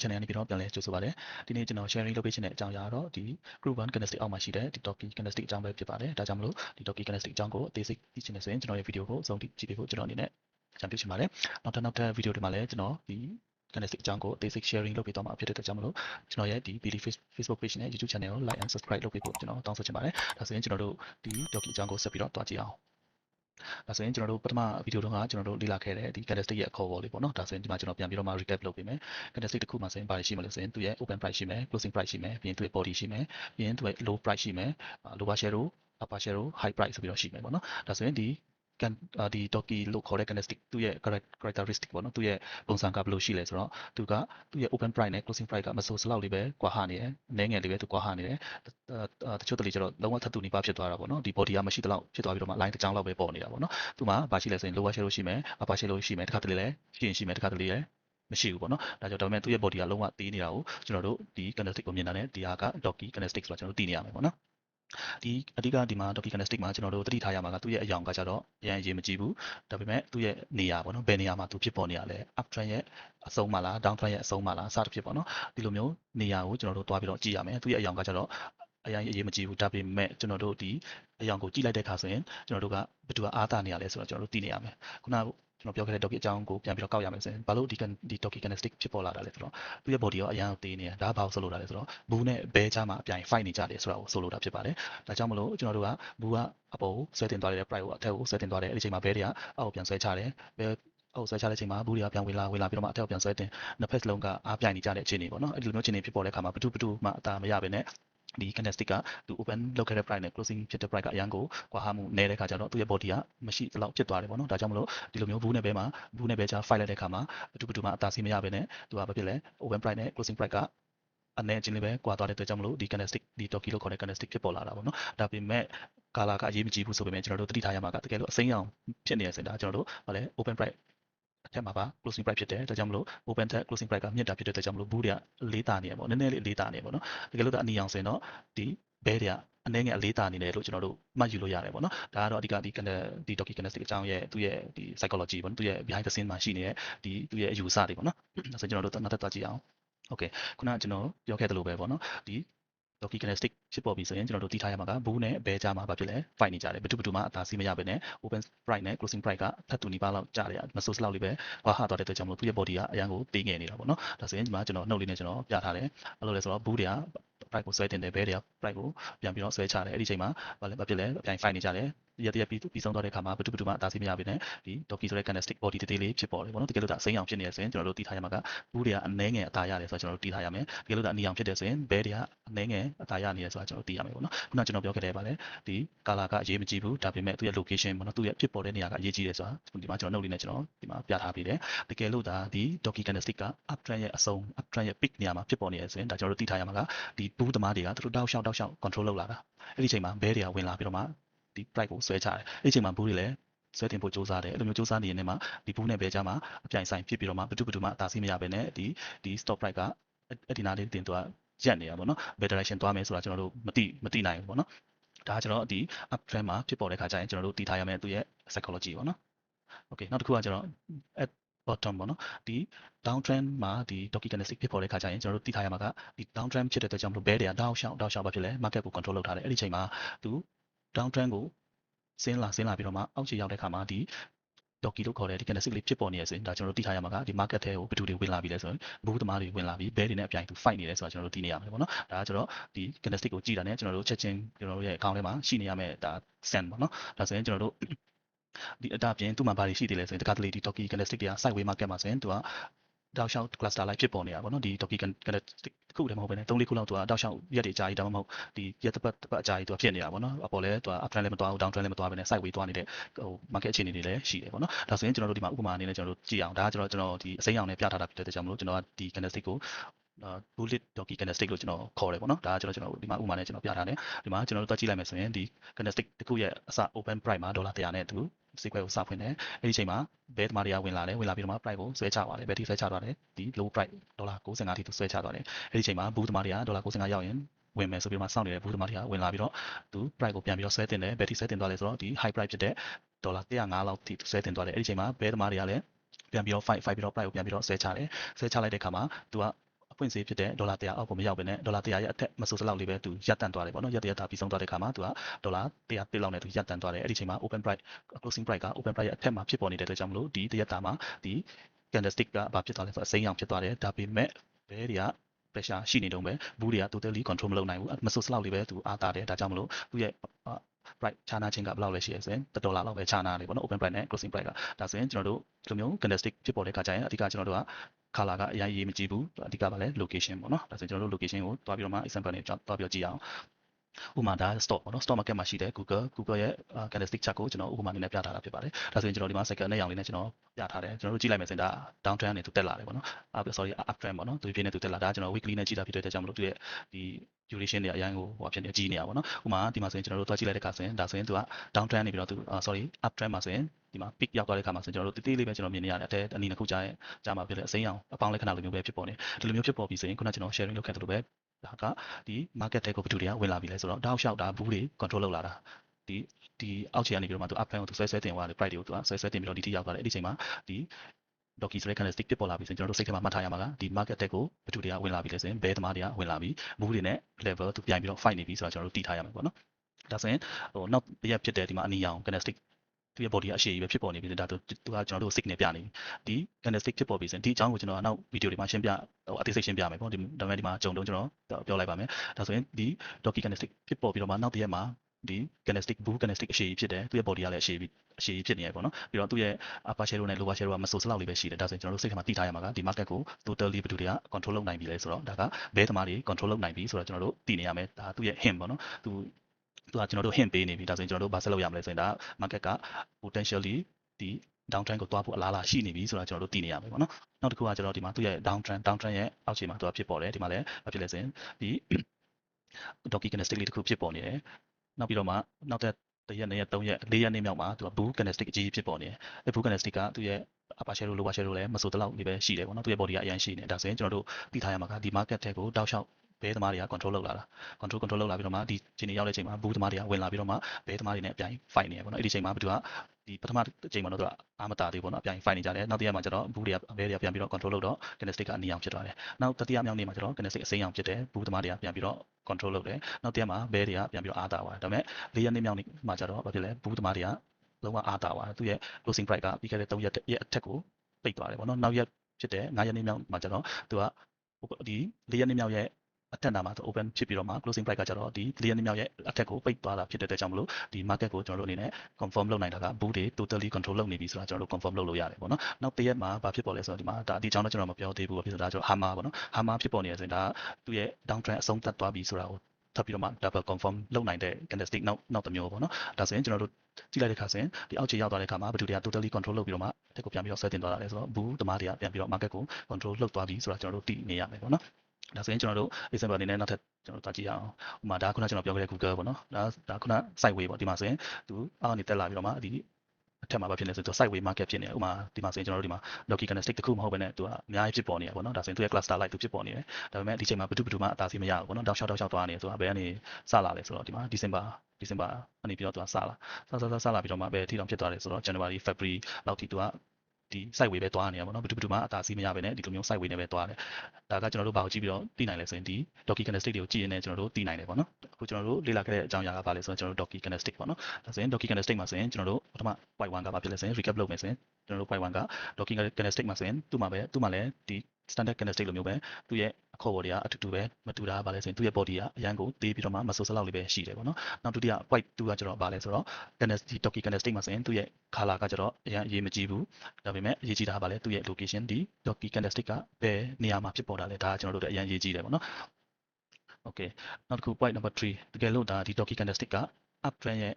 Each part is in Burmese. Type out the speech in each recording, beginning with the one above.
channel ကနေပြီးတော့ပြန်လဲကြိုဆိုပါရစေဒီနေ့ကျွန်တော် sharing လုပ်ပေးခြင်းတဲ့အကြောင်းအရာတော့ဒီ group 1 candlestick အောက်မှာရှိတဲ့ဒီ toki candlestick အကြောင်းပဲဖြစ်ပါတယ်ဒါကြောင့်မလို့ဒီ toki candlestick အကြောင်းကိုအသေးစိတ်သိချင်နေဆိုရင်ကျွန်တော်ရဲ့ video ကိုအဆုံးထိကြည့်ပေးဖို့ကျွန်တော်အနေနဲ့ကြံပြုချင်ပါတယ်နောက်ထပ်နောက်ထပ် video တွေမှာလည်းကျွန်တော်ဒီ candlestick အကြောင်းကိုအသေးစိတ် sharing လုပ်ပေးသွားမှာဖြစ်တဲ့အတွက်ကြောင့်မလို့ကျွန်တော်ရဲ့ဒီ BD Facebook page နဲ့ YouTube channel ကို like and subscribe လုပ်ပေးဖို့ကျွန်တော်တောင်းဆိုချင်ပါတယ်ဒါဆိုရင်ကျွန်တော်တို့ဒီ toki အကြောင်းကိုဆက်ပြီးတော့တွားကြည့်အောင် ဒါဆိုရင်ကျွန်တော်တို့ပထမဗီဒီယိုတုန်းကကျွန်တော်တို့လေ့လာခဲ့တဲ့ဒီ candlestick ရဲ့အခေါ်အဝေါ်လေးပေါ့နော်ဒါဆိုရင်ဒီမှာကျွန်တော်ပြန်ပြီးတော့မှ recap လုပ်ပေးမယ် candlestick တစ်ခုမှာဆိုရင်ဘာတွေရှိမလဲဆိုရင်သူရဲ့ open price ရှိမယ် closing price ရှိမယ်ပြီးရင်သူရဲ့ body ရှိမယ်ပြီးရင်သူရဲ့ low price ရှိမယ် lower shadow upper shadow high price ဆိုပြီးတော့ရှိမယ်ပေါ့နော်ဒါဆိုရင်ဒီ ကန်ဒီ toki လို့ခေါ်တဲ့ candlestick သူ့ရဲ့ characteristic ပေါ့နော်သူ့ရဲ့ပုံစံကဘယ်လိုရှိလဲဆိုတော့သူကသူ့ရဲ့ open price နဲ့ closing price ကမဆိုးစလောက်လေးပဲကွာဟနေတယ်နည်းငယ်လေးပဲသူကွာဟနေတယ်တချို့တလေကျတော့လုံးဝထပ်တူနေပါဖြစ်သွားတာပေါ့နော်ဒီ body ကမရှိတော့ဖြစ်သွားပြီးတော့မှ line တစ်ကြောင်းလောက်ပဲပေါ်နေတာပေါ့နော်သူမှာဘာရှိလဲဆိုရင် lower shadow ရှိမယ် upper shadow ရှိမယ်တစ်ခါတလေလည်းရှိရင်ရှိမယ်တစ်ခါတလေလည်းမရှိဘူးပေါ့နော်ဒါကြောင့်ဒါပေမဲ့သူ့ရဲ့ body ကလုံးဝသေးနေတာကိုကျွန်တော်တို့ဒီ candlestick ကိုမြင်တာနဲ့ဒီဟာက doki candlestick ဆိုတာကျွန်တော်တို့သိနေရမယ်ပေါ့နော် ဒီအဓိကဒီမှာ doki candlestick မှာကျွန်တော်တို့သတိထားရမှာကသူ့ရဲ့အယောင်ကကြတော့အရင်ရေးမကြည့်ဘူးဒါပေမဲ့သူ့ရဲ့နေရာပေါ့နော်ဘယ်နေရာမှာသူဖြစ်ပေါ်နေရလဲ up trend ရဲ့အဆုံးမှာလား down trend ရဲ့အဆုံးမှာလားစသဖြင့်ပေါ့နော်ဒီလိုမျိုးနေရာကိုကျွန်တော်တို့တွားပြီးတော့ကြည့်ရမယ်သူ့ရဲ့အယောင်ကကြတော့အရင်ရေးမကြည့်ဘူးဒါပေမဲ့ကျွန်တော်တို့ဒီအယောင်ကိုကြည့်လိုက်တဲ့အခါဆိုရင်ကျွန်တော်တို့ကဘယ်သူကအားတာနေရလဲဆိုတော့ကျွန်တော်တို့သိနေရမယ်ခုနက ကျွန်တော်ပြောခဲ့တဲ့ doki အကြောင်းကိုပြန်ပြီးတော့ကောက်ရမယ်ဆိုရင်ဘာလို့ဒီဒီ doki candlestick ဖြစ်ပေါ်လာတာလဲဆိုတော့သူ့ရဲ့ body ရောအရင်သေးနေတယ်ဒါဘာလို့ဆိုလိုတာလဲဆိုတော့ဘူးနဲ့ဘဲချာမှာအပြိုင် fight နေကြတယ်ဆိုတာကိုဆိုလိုတာဖြစ်ပါတယ်ဒါကြောင့်မလို့ကျွန်တော်တို့ကဘူးကအပေါ်ဆွဲတင်သွားတဲ့ price ကိုအထက်ကိုဆွဲတင်သွားတယ်အဲ့ဒီချိန်မှာဘဲတွေကအောက်ကိုပြန်ဆွဲချတယ်ဘဲအောက်ဆွဲချတဲ့ချိန်မှာဘူးတွေကပြန်ဝင်လာဝင်လာပြီးတော့မှအထက်ကိုပြန်ဆွဲတင်နှစ်ဖက်စလုံးကအားပြိုင်နေကြတဲ့အခြေအနေပေါ့နော်အဲ့ဒီလိုမျိုးအခြေအနေဖြစ်ပေါ်တဲ့အခါမှာဘတူဘတူမှအသာမရဘဲနဲ့ ဒီ candlestick ကသူ open လုပ်ခဲ့တဲ့ price နဲ့ closing ဖြစ်တဲ့ price ကအရန်ကိုကွာဟမှုနည်းတဲ့ခါကျတော့သူ့ရဲ့ body ကမရှိသလောက်ဖြစ်သွားတယ်ပေါ့နော်ဒါကြောင့်မလို့ဒီလိုမျိုးဘူးနဲ့ဘဲမှာဘူးနဲ့ဘဲချာ fight လိုက်တဲ့ခါမှာဘတူဘတူမှအသာစီမရဘဲနဲ့သူကဘာဖြစ်လဲ open price နဲ့ closing price ကအနည်းချင်းလေးပဲကွာသွားတဲ့အတွက်ကြောင့်မလို့ဒီ candlestick ဒီ toki လို့ခေါ်တဲ့ candlestick ဖြစ်ပေါ်လာတာပေါ့နော်ဒါပေမဲ့ကာလာကအရေးမကြီးဘူးဆိုပေမဲ့ကျွန်တော်တို့သတိထားရမှာကတကယ်လို့အစိမ်းရောင်ဖြစ်နေရစင်ဒါကျွန်တော်တို့ဗာလဲ open price အထက်မှာပါ closing price ဖြစ်တယ်ဒါကြောင့်မလို့ open ထက် closing price ကမြင့်တာဖြစ်တဲ့အတွက်ကြောင့်မလို့ဘူးတွေကလေးတာနေရပေါ့နည်းနည်းလေးလေးတာနေပေါ့နော်တကယ်လို့အနီအောင်ဆိုရင်တော့ဒီဘဲတွေကအနည်းငယ်အလေးတာနေတယ်လို့ကျွန်တော်တို့မှတ်ယူလို့ရတယ်ပေါ့နော်ဒါကတော့အဓိကဒီဒီ doki kinetic အကြောင်းရဲ့သူ့ရဲ့ဒီ psychology ပေါ့နော်သူ့ရဲ့ behind the scene မှာရှိနေတဲ့ဒီသူ့ရဲ့အယူအဆတွေပေါ့နော်ဒါဆိုကျွန်တော်တို့နောက်ထပ်သွားကြည့်အောင်โอเคခုနကကျွန်တော်ပြောခဲ့သလိုပဲပေါ့နော်ဒီ doki kinetic ဖြစ်ပေါ်ပြီဆိုရင်ကျွန်တော်တို့သိထားရမှာကဘူးနဲ့ဘဲကြားမှာဘာဖြစ်လဲ fight နေကြတယ်ဘယ်သူဘယ်သူမှအသာစီးမရဘဲနဲ့ open price နဲ့ closing price ကထပ်တူနီးပါးလောက်ကြားတယ်မဆိုးစလောက်လေးပဲဘာဟာသွားတဲ့အတွက်ကြောင့်မလို့သူ့ရဲ့ body ကအရန်ကိုပေးငယ်နေတာပေါ့နော်ဒါဆိုရင်ဒီမှာကျွန်တော်နှုတ်လေးနဲ့ကျွန်တော်ပြထားတယ်အဲ့လိုလဲဆိုတော့ဘူးတွေက price ကိုဆွဲတင်တယ်ဘဲတွေက price ကိုပြန်ပြီးတော့ဆွဲချတယ်အဲ့ဒီချိန်မှာဘာလဲဘာဖြစ်လဲအပြိုင် fight နေကြတယ် ရတရပြီးပြီးဆုံးတော့တဲ့အခါမှာဘတူဘတူမှအသာစီးမရဘဲနဲ့ဒီ doki ဆိုတဲ့ candlestick body တသေးလေးဖြစ်ပေါ်တယ်ပေါ့နော်တကယ်လို့ဒါအစိမ်းအောင်ဖြစ်နေရဆိုရင်ကျွန်တော်တို့တီးထားရမှာကဘူးတွေကအနှဲငယ်အသာရတယ်ဆိုတော့ကျွန်တော်တို့တီးထားရမယ်တကယ်လို့ဒါအနီအောင်ဖြစ်တယ်ဆိုရင်ဘဲတွေကအနှဲငယ်အသာရနေရဆိုတော့ကျွန်တော်တို့တီးရမယ်ပေါ့နော်ခုနကျွန်တော်ပြောခဲ့တယ်ပါလေဒီ color ကအရေးမကြီးဘူးဒါပေမဲ့သူ့ရဲ့ location ပေါ့နော်သူ့ရဲ့ဖြစ်ပေါ်တဲ့နေရာကအရေးကြီးတယ်ဆိုတာဒီမှာကျွန်တော်နှုတ်လေးနဲ့ကျွန်တော်ဒီမှာပြထားပေးတယ်တကယ်လို့ဒါဒီ doki candlestick က uptrend ရဲ့အဆုံး uptrend ရဲ့ peak နေရာမှာဖြစ်ပေါ်နေရဆိုရင်ဒါကျွန်တော်တို့တီးထားရမှာကဒီဘူးသမားတွေကသူတို့တောက်လျှောက်တောက်လျှောက် control လုပ်လာတာအဲ့ဒီချိန်မှာဘဲတွေကဝင်လာပြီးတော့မှ ဒီ price ကိုဆွဲချတယ်အဲ့ဒီချိန်မှာဘူးတွေလည်းဆွဲတင်ဖို့စူးစမ်းတယ်အဲ့လိုမျိုးစူးစမ်းနေရင်လည်းမှဒီဘူးနဲ့ဘဲကြားမှာအပြိုင်ဆိုင်ဖြစ်ပြီးတော့မှဘတူဘတူမှအသာစီးမရဘဲနဲ့ဒီဒီ stop price ကအဲ့ဒီနားလေးတင်သွားရက်နေတာပေါ့နော်ဘယ် direction သွားမယ်ဆိုတာကျွန်တော်တို့မသိမသိနိုင်ဘူးပေါ့နော်ဒါကကျွန်တော်ဒီ up trend မှာဖြစ်ပေါ်တဲ့ခါကျရင်ကျွန်တော်တို့တည်ထားရမယ့်သူရဲ့ psychology ပေါ့နော် okay နောက်တစ်ခုကကျွန်တော် at bottom ပေါ့နော်ဒီ down trend မှာဒီ doki candlestick ဖြစ်ပေါ်တဲ့ခါကျရင်ကျွန်တော်တို့သိထားရမှာကဒီ down trend ဖြစ်တဲ့အတွက်ကြောင့်မလို့ bear တွေက down ရှောင်း down ရှောင်းဘာဖြစ်လဲ market ကို control လုပ်ထားတယ်အဲ့ဒီချိန်မှာသူ down trend ကိုဆင်းလာဆင်းလာပြီးတော့မှအောက်ခြေရောက်တဲ့ခါမှာဒီ doki လို့ခေါ်တဲ့ဒီ candlestick လေးဖြစ်ပေါ်နေရဆိုရင်ဒါကျွန်တော်တို့သိထားရမှာကဒီ market ထဲကိုဘယ်သူတွေဝင်လာပြီလဲဆိုရင်ဘူးသမားတွေဝင်လာပြီ bear တွေနဲ့အပြိုင်သူ fight နေတယ်ဆိုတာကျွန်တော်တို့သိနေရမှာပေါ့နော်ဒါကကျွန်တော်ဒီ candlestick ကိုကြည့်တာနဲ့ကျွန်တော်တို့ချက်ချင်းကျွန်တော်တို့ရဲ့ account ထဲမှာရှိနေရမယ့်ဒါ send ပေါ့နော်ဒါဆိုရင်ကျွန်တော်တို့ဒီအတားပြင်သူ့မှာဘာတွေရှိသေးလဲဆိုရင်တကတလေဒီ Toki Candlestick တွေက sideway market မှာဆိုရင်သူက တောက်လျှောက် cluster လိုက်ဖြစ်ပေါ်နေတာပေါ့နော်ဒီ Toki Candlestick တစ်ခုတည်းမဟုတ်ဘဲနဲ့၃၄ခုလောက်သူကတောက်လျှောက်ရက်တွေအကြာကြီးဒါမှမဟုတ်ဒီရက်တစ်ပတ်တစ်ပတ်အကြာကြီးသူကဖြစ်နေတာပေါ့နော်အပေါ်လဲသူက up trend လည်းမသွားဘူး down trend လည်းမသွားဘဲနဲ့ sideway သွားနေတဲ့ဟို market အခြေအနေတွေလည်းရှိတယ်ပေါ့နော်ဒါဆိုရင်ကျွန်တော်တို့ဒီမှာဥပမာအနေနဲ့ကျွန်တော်တို့ကြည့်အောင်ဒါကကျွန်တော်ကျွန်တော်ဒီအစိမ်းရောင်နဲ့ပြထားတာဖြစ်တဲ့ကြောင့်မလို့ကျွန်တော်ကဒီ candlestick ကို bullet donkey candlestick လို့ကျွန်တော်ခေါ်တယ်ပေါ့နော်ဒါကကျွန်တော်ကျွန်တော်ဒီမှာဥပမာနဲ့ကျွန်တော်ပြထားတယ်ဒီမှာကျွန်တော်တို့တွက်ကြည့်လိုက်မယ်ဆိုရင်ဒီ candlestick တစ်ခုရဲ့အစ open price မှာဒေါ်လာ100နဲ့သူ စိတ်ခွဲကိုစဖွင့်တယ်အဲ့ဒီချိန်မှာဘဲသမားတွေကဝင်လာတယ်ဝင်လာပြီးတော့မှ price ကိုဆွဲချသွားတယ်ဘဲထိဆွဲချသွားတယ်ဒီ low price ဒေါ်လာ65ထိသူဆွဲချသွားတယ်အဲ့ဒီချိန်မှာဘူးသမားတွေကဒေါ်လာ65ရောက်ရင်ဝင်မယ်ဆိုပြီးတော့စောင့်နေတဲ့ဘူးသမားတွေကဝင်လာပြီးတော့သူ price ကိုပြန်ပြီးတော့ဆွဲတင်တယ်ဘယ်ထိဆွဲတင်သွားလဲဆိုတော့ဒီ high price ဖြစ်တဲ့ဒေါ်လာ105လောက်ထိဆွဲတင်သွားတယ်အဲ့ဒီချိန်မှာဘဲသမားတွေကလည်းပြန်ပြီးတော့ fight fight ပြီးတော့ price ကိုပြန်ပြီးတော့ဆွဲချတယ်ဆွဲချလိုက်တဲ့အခါမှာသူက ပွင့်ဈေးဖြစ်တဲ့ဒေါ်လာ100အောက်ကိုမရောက်ဘဲနဲ့ဒေါ်လာ100ရဲ့အထက်မဆိုးစလောက်လေးပဲသူရပ်တန့်သွားတယ်ပေါ့နော်ရပ်တရတာပြီးဆုံးသွားတဲ့ခါမှာသူကဒေါ်လာ100တစ်လောက်နဲ့သူရပ်တန့်သွားတယ်အဲ့ဒီချိန်မှာ open price closing price က open price ရဲ့အထက်မှာဖြစ်ပေါ်နေတဲ့အတွက်ကြောင့်မလို့ဒီတရက်တာမှာဒီ candlestick ကဘာဖြစ်သွားလဲဆိုတော့အစိမ်းရောင်ဖြစ်သွားတယ်ဒါပေမဲ့ဘဲတွေက pressure ရှိနေတုံးပဲဘူးတွေက totally control မလုပ်နိုင်ဘူးမဆိုးစလောက်လေးပဲသူအားတာတယ်ဒါကြောင့်မလို့သူ့ရဲ့ price ခြားနာခြင်းကဘယ်လောက်လဲရှိရဲဆိုရင်1ဒေါ်လာလောက်ပဲခြားနာတယ်ပေါ့နော် open price နဲ့ closing price ကဒါဆိုရင်ကျွန်တော်တို့ဒီလိုမျိုး candlestick ဖြစ်ပေါ်တဲ့ခါကျရင်အဓိကကျွန်တော်တို့က color ကအရင်ရေးမကြည့်ဘူးအဓိကပါလဲ location ပေါ့နော်ဒါဆိုရင်ကျွန်တော်တို့ location ကိုတွားပြီးတော့မှ example နဲ့တွားပြီးတော့ကြည့်အောင် ဥပမာဒါ stock ပေါ့နော် stock market မှာရှိတဲ့ Google Google ရဲ့ candlestick chart ကိုကျွန်တော်ဥပမာအနေနဲ့ပြထားတာဖြစ်ပါတယ်ဒါဆိုရင်ကျွန်တော်ဒီမှာ second နဲ့ရောင်လေးနဲ့ကျွန်တော်ပြထားတယ်ကျွန်တော်တို့ကြည့်လိုက်မယ်ဆိုရင်ဒါ down trend နဲ့သူတက်လာတယ်ပေါ့နော် up sorry up trend ပေါ့နော်သူပြင်းနေသူတက်လာဒါကျွန်တော် weekly နဲ့ကြည့်တာဖြစ်တဲ့အတွက်ကြောင့်မလို့သူရဲ့ဒီ duration တွေအရင်ကိုဟိုဖြစ်နေကြီးနေတာပေါ့နော်ဥပမာဒီမှာဆိုရင်ကျွန်တော်တို့တွားကြည့်လိုက်တဲ့အခါဆိုရင်ဒါဆိုရင်သူက down trend နေပြီးတော့သူ sorry up trend မှာဆိုရင်ဒီမှာ peak ရောက်သွားတဲ့အခါမှာဆိုရင်ကျွန်တော်တို့တေးသေးလေးပဲကျွန်တော်မြင်နေရတယ်အတဲအနီနှစ်ခုကြားရဲ့ကြားမှာဖြစ်တဲ့အစိမ်းရောင်အပေါင်းလက္ခဏာလိုမျိုးပဲဖြစ်ပေါ်နေဒီလိုမျိုးဖြစ်ပေါ်ပြီးဆိုရင်ခုနကကျွန်တော် sharing လုပ်ခဲ့သလိုပဲ ဒါကဒီ market တဲ့ကိုဘယ်သူတွေကဝင်လာပြီလဲဆိုတော့တောက်လျှောက်တာဘူးတွေ control လုပ်လာတာဒီဒီအောက်ခြေကနေပြီးတော့မှသူ up trend ကိုသူဆွဲဆွဲတင်သွားတယ် price တွေကိုသူကဆွဲဆွဲတင်ပြီးတော့ဒီထိရောက်သွားတယ်အဲ့ဒီချိန်မှာဒီ doki ဆိုတဲ့ candlestick ဖြစ်ပေါ်လာပြီဆိုရင်ကျွန်တော်တို့စိတ်ထဲမှာမှတ်ထားရမှာကဒီ market တက်ကိုဘယ်သူတွေကဝင်လာပြီလဲဆိုရင်ဘဲသမားတွေကဝင်လာပြီမူးတွေနဲ့ level သူပြိုင်ပြီးတော့ fight နေပြီဆိုတော့ကျွန်တော်တို့တည်ထားရမှာပေါ့နော်ဒါဆိုရင်ဟိုနောက်တစ်ရက်ဖြစ်တဲ့ဒီမှာအနီရောင် candlestick သူရဲ့ body ကအရှိကြီးပဲဖြစ်ပေါ်နေပြီဒါသူသူကကျွန်တော်တို့ signal ပြနေပြီဒီ candlestick ဖြစ်ပေါ်ပြီဆိုရင်ဒီအကြောင်းကိုကျွန်တော်နောက်ဗီဒီယိုတွေမှာရှင်းပြဟိုအသေးစိတ်ရှင်းပြမယ်ပေါ့ဒီဒါပေမဲ့ဒီမှာဂျုံတုံးကျွန်တော်ပြောလိုက်ပါမယ်ဒါဆိုရင်ဒီ doki candlestick ဖြစ်ပေါ်ပြီးတော့မှနောက်တစ်ရက်မှာဒီ candlestick bull candlestick အရှိကြီးဖြစ်တယ်သူရဲ့ body ကလည်းအရှိကြီးအရှိကြီးဖြစ်နေရပေါ့နော်ပြီးတော့သူ့ရဲ့ upper shadow နဲ့ lower shadow ကမဆိုးစလောက်လေးပဲရှိတယ်ဒါဆိုရင်ကျွန်တော်တို့စိတ်ထဲမှာသိထားရမှာကဒီ market ကို totally ဘယ်သူတွေက control လုပ်နိုင်ပြီလဲဆိုတော့ဒါကဘဲသမားတွေ control လုပ်နိုင်ပြီဆိုတော့ကျွန်တော်တို့သိနေရမယ်ဒါသူ့ရဲ့ hint ပေါ့နော်သူ သူကကျွန်တော်တို့ hint ပေးနေပြီဒါဆိုရင်ကျွန်တော်တို့ဘာဆက်လုပ်ရမလဲဆိုရင်ဒါ market က potentially ဒီ down trend ကိုတွားဖို့အလားအလာရှိနေပြီဆိုတာကျွန်တော်တို့သိနေရမယ်ပေါ့နော်နောက်တစ်ခုကကျွန်တော်ဒီမှာသူ့ရဲ့ down trend down trend ရဲ့အောက်ခြေမှာသူကဖြစ်ပေါ်တယ်ဒီမှာလည်းဘာဖြစ်လဲဆိုရင်ဒီ doki candlestick လေးတစ်ခုဖြစ်ပေါ်နေတယ်နောက်ပြီးတော့မှနောက်တဲ့တရက်နှစ်ရက်သုံးရက်လေးရက်နေမြောက်မှာသူက bull candlestick အကြီးကြီးဖြစ်ပေါ်နေတယ်အဲ bull candlestick ကသူ့ရဲ့ upper shadow lower shadow လည်းမဆိုတလောက်လေးပဲရှိတယ်ပေါ့နော်သူရဲ့ body ကအရင်ရှိနေဒါဆိုရင်ကျွန်တော်တို့သိထားရမှာကဒီ market ထဲကိုတောက်လျှောက် ဘဲသမားတွေက control လုပ်လာတာ control control လုပ်လာပြီးတော့မှဒီချိန်တွေရောက်တဲ့ချိန်မှာဘူးသမားတွေကဝင်လာပြီးတော့မှဘဲသမားတွေနဲ့အပြိုင် fight နေရပေါ့နော်အဲ့ဒီချိန်မှာဘယ်သူကဒီပထမအချိန်မှာတော့သူကအာမတာသေးပေါ့နော်အပြိုင် fight နေကြတယ်နောက်တစ်ရက်မှာကျတော့ဘူးတွေကဘဲတွေကပြန်ပြီးတော့ control လုပ်တော့ candlestick ကအနီအောင်ဖြစ်သွားတယ်နောက်တတိယမြောက်နေ့မှာကျတော့ candlestick အစိမ်းအောင်ဖြစ်တယ်ဘူးသမားတွေကပြန်ပြီးတော့ control လုပ်တယ်နောက်တစ်ရက်မှာဘဲတွေကပြန်ပြီးတော့အားတာသွားတယ်ဒါပေမဲ့၄ရက်နေ့မြောက်နေ့မှာကျတော့ဘာဖြစ်လဲဘူးသမားတွေကလုံးဝအားတာသွားတယ်သူရဲ့ closing price ကပြီးခဲ့တဲ့3ရက်ရက်အထက်ကိုပိတ်သွားတယ်ပေါ့နော်နောက်ရက်ဖြစ်တဲ့9ရက်နေ့မြောက်မှာကျတော့သူကဒီ၄ရက်နေ့မြောက်ရဲ့ အထက်နာမှာ open ဖြစ်ပြီးတော့မှ closing price ကကျတော့ဒီ၄ရက်နေ့မြောက်ရဲ့အထက်ကိုပိတ်သွားတာဖြစ်တဲ့အတွက်ကြောင့်မလို့ဒီ market ကိုကျွန်တော်တို့အနေနဲ့ confirm လုပ်နိုင်တာက bull တွေ totally control လုပ်နေပြီဆိုတာကျွန်တော်တို့ confirm လုပ်လို့ရတယ်ပေါ့နော်နောက်တစ်ရက်မှာဘာဖြစ်ပေါ်လဲဆိုတော့ဒီမှာဒါဒီအကြောင်းတော့ကျွန်တော်မပြောသေးဘူးပေါ့ဖြစ်ဆိုတာကျွန်တော် hammer ပေါ့နော် hammer ဖြစ်ပေါ်နေရဆိုရင်ဒါသူ့ရဲ့ down trend အဆုံးသတ်သွားပြီဆိုတာကိုထပ်ပြီးတော့မှ double confirm လုပ်နိုင်တဲ့ candlestick နောက်နောက်တစ်မျိုးပေါ့နော်ဒါဆိုရင်ကျွန်တော်တို့ကြည့်လိုက်တဲ့ခါဆိုရင်ဒီအောက်ခြေရောက်သွားတဲ့ခါမှာဘယ်သူတွေက totally control လုပ်ပြီးတော့မှတက်ကိုပြန်ပြီးတော့ဆွဲတင်သွားတာလဲဆိုတော့ bull သမားတွေကပြန်ပြီးတော့ market ကို control လုပ်သွားပြီဆိုတာကျွန်တော်တို့သိနေရမယ်ပေါ့နော် ဒါဆိုရင်ကျွန်တော်တို့ example အနေနဲ့နောက်ထပ်ကျွန်တော်တို့ကြည့်ရအောင်ဥပမာဒါကခုနကျွန်တော်ပြောခဲ့တဲ့ Google ပေါ့နော်ဒါဒါခုန sideway ပေါ့ဒီမှာဆိုရင်သူအောက်ကနေတက်လာပြီးတော့မှဒီအထက်မှာဘာဖြစ်လဲဆိုတော့ sideway market ဖြစ်နေတယ်ဥပမာဒီမှာဆိုရင်ကျွန်တော်တို့ဒီမှာ Loki candlestick တခုမဟုတ်ဘဲနဲ့သူကအများကြီးဖြစ်ပေါ်နေရပေါ့နော်ဒါဆိုရင်သူရဲ့ cluster light သူဖြစ်ပေါ်နေတယ်ဒါပေမဲ့ဒီချိန်မှာဘယ်သူဘယ်သူမှအသာစီးမရဘူးပေါ့နော်တောက်လျှောက်တောက်လျှောက်သွားနေတယ်ဆိုတာဘယ်ကနေစလာလဲဆိုတော့ဒီမှာ December December အနေပြီးတော့သူကစလာစစစစလာပြီးတော့မှဘယ်ထိတောင်ဖြစ်သွားတယ်ဆိုတော့ January February လောက်ထိသူက ဒီ site way ပဲသွားနေရပါတော့ဘယ်သူဘယ်သူမှအသာစီးမရဘဲနဲ့ဒီလိုမျိုး site way နဲ့ပဲသွားတယ်ဒါကကျွန်တော်တို့ဘာကိုကြည့်ပြီးတော့သိနိုင်လဲဆိုရင်ဒီ doki candlestick တွေကိုကြည့်ရင်လည်းကျွန်တော်တို့သိနိုင်တယ်ပေါ့နော်အခုကျွန်တော်တို့လေ့လာခဲ့တဲ့အကြောင်းအရာကဘာလဲဆိုတော့ကျွန်တော်တို့ doki candlestick ပေါ့နော်ဒါဆိုရင် doki candlestick မှာဆိုရင်ကျွန်တော်တို့ပထမ white one ကဘာဖြစ်လဲဆိုရင် recap လုပ်မယ်ဆိုရင်ကျွန်တော်တို့ white one က doki candlestick မှာဆိုရင်သူ့မှာပဲသူ့မှာလည်းဒီ standard candlestick လိုမျိုးပဲသူ့ရဲ့အခေါ်ပေါ်တွေကအတူတူပဲမတူတာကဘာလဲဆိုရင်သူ့ရဲ့ body ကအရန်ကိုသေးပြီးတော့မှမဆိုးစလောက်လေးပဲရှိတယ်ပေါ့နော်နောက်ဒုတိယ white 2ကကျတော့ဘာလဲဆိုတော့ candlestick doki candlestick မှာဆိုရင်သူ့ရဲ့ color ကကျတော့အရန်အရေးမကြီးဘူးဒါပေမဲ့အရေးကြီးတာကဘာလဲသူ့ရဲ့ location ဒီ doki candlestick ကဘယ်နေရာမှာဖြစ်ပေါ်တာလဲဒါကကျွန်တော်တို့အရန်အရေးကြီးတယ်ပေါ့နော် okay နောက်တစ်ခု point number 3တကယ်လို့ဒါဒီ doki candlestick က up trend ရဲ့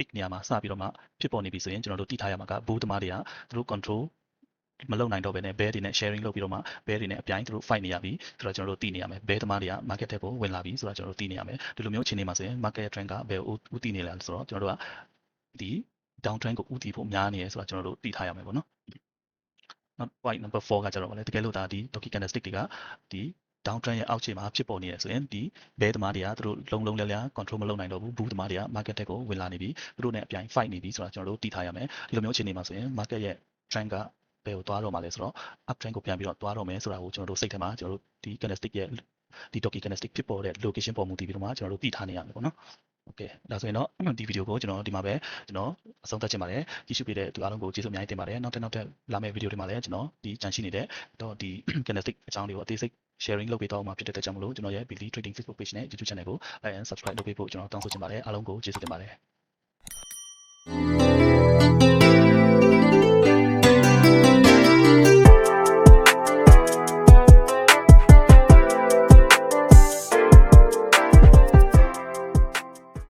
peak နေရာမှာစပြီးတော့မှဖြစ်ပေါ်နေပြီဆိုရင်ကျွန်တော်တို့သိထားရမှာကဘူးသမားတွေကသူတို့ control မလုပ်နိုင်တော့ဘဲနဲ့ bear တွေနဲ့ sharing လုပ်ပြီးတော့မှ bear တွေနဲ့အပြိုင်သူတို့ fight နေရပြီဆိုတော့ကျွန်တော်တို့သိနေရမယ် bear သမားတွေက market ထဲကိုဝင်လာပြီဆိုတော့ကျွန်တော်တို့သိနေရမယ်ဒီလိုမျိုးအခြေအနေမှာဆိုရင် market trend ကဘယ်ဥတည်နေလဲဆိုတော့ကျွန်တော်တို့ကဒီ down trend ကိုဥတည်ဖို့များနေရဆိုတော့ကျွန်တော်တို့သိထားရမယ်ပေါ့နော်နောက် point number 4ကကျတော့ဗာလေတကယ်လို့ဒါဒီ doki candlestick တွေကဒီ down trend ရဲ့အောက်ခြေမှာဖြစ်ပေါ်နေရဆိုရင်ဒီဘဲသမားတွေကသူတို့လုံးလုံးလဲလဲ control မလုပ်နိုင်တော့ဘူးဘူးသမားတွေက market တက်ကိုဝင်လာနေပြီသူတို့နဲ့အပြိုင် fight နေပြီဆိုတာကျွန်တော်တို့သိထားရမယ်ဒီလိုမျိုးအခြေအနေမှာဆိုရင် market ရဲ့ trend က ဘယ်ကိုသွားတော့မှာလဲဆိုတော့ up trend ကိုပြန်ပြီးတော့သွားတော့မယ်ဆိုတာကိုကျွန်တော်တို့စိတ်ထဲမှာကျွန်တော်တို့ဒီ candlestick ရဲ့ဒီ Toki candlestick ဖြစ်ပေါ်တဲ့ location ပေါ်မူတည်ပြီးတော့မှကျွန်တော်တို့သိထားနေရမယ်ပေါ့နော်โอเคဒါဆိုရင်တော့ဒီဗီဒီယိုကိုကျွန်တော်ဒီမှာပဲကျွန်တော်အဆုံးသတ်ချင်ပါတယ်ကြည့်ရှုပေးတဲ့သူအားလုံးကိုကျေးဇူးအများကြီးတင်ပါတယ်နောက်တစ်နောက်တစ်လာမယ့်ဗီဒီယိုတွေမှာလည်းကျွန်တော်ဒီကြန့်ရှိနေတဲ့တော့ဒီ candlestick အကြောင်းလေးကိုအသေးစိတ် sharing လုပ်ပေးတော့မှာဖြစ်တဲ့အတွက်ကြောင့်မလို့ကျွန်တော်ရဲ့ Billy Trading Facebook page နဲ့ YouTube channel ကို like and subscribe လုပ်ပေးဖို့ကျွန်တော်တောင်းဆိုချင်ပါတယ်အားလုံးကိုကျေးဇူးတင်ပါတယ်